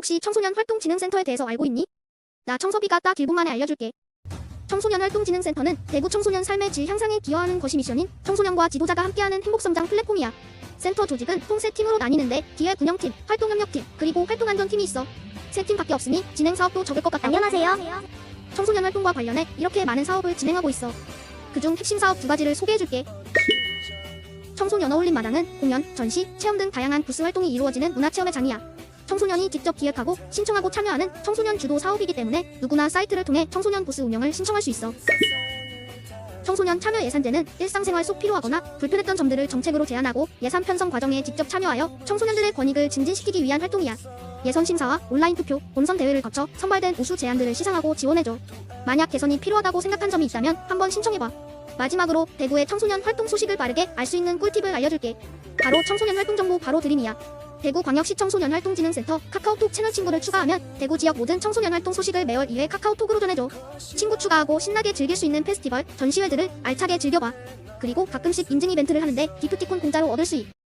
혹시 청소년 활동진흥센터에 대해서 알고 있니? 나 청소비가 딱 1분 만에 알려줄게. 청소년 활동진흥센터는 대구 청소년 삶의 질 향상에 기여하는 것이 미션인 청소년과 지도자가 함께하는 행복성장 플랫폼이야. 센터 조직은 총세 팀으로 나뉘는데 기획 운영팀, 활동협력팀, 그리고 활동안전팀이 있어. 세 팀밖에 없으니 진행 사업도 적을 것 같다. 안녕하세요. 청소년 활동과 관련해 이렇게 많은 사업을 진행하고 있어. 그중 핵심 사업 두 가지를 소개해줄게. 청소년 어울림 마당은 공연, 전시, 체험 등 다양한 부스 활동이 이루어지는 문화체험의 장이야. 청소년이 직접 기획하고 신청하고 참여하는 청소년 주도 사업이기 때문에 누구나 사이트를 통해 청소년 부스 운영을 신청할 수 있어. 청소년 참여 예산제는 일상생활 속 필요하거나 불편했던 점들을 정책으로 제안하고 예산 편성 과정에 직접 참여하여 청소년들의 권익을 증진시키기 위한 활동이야. 예선 심사와 온라인 투표, 본선 대회를 거쳐 선발된 우수 제안들을 시상하고 지원해줘. 만약 개선이 필요하다고 생각한 점이 있다면 한번 신청해봐. 마지막으로 대구의 청소년 활동 소식을 빠르게 알 수 있는 꿀팁을 알려줄게. 바로 청소년 활동 정보 바로 드림이야. 대구광역시 청소년 활동진흥센터 카카오톡 채널 친구를 추가하면 대구 지역 모든 청소년 활동 소식을 매월 2회 카카오톡으로 전해줘. 친구 추가하고 신나게 즐길 수 있는 페스티벌, 전시회들을 알차게 즐겨봐. 그리고 가끔씩 인증 이벤트를 하는데 기프티콘 공짜로 얻을 수 있.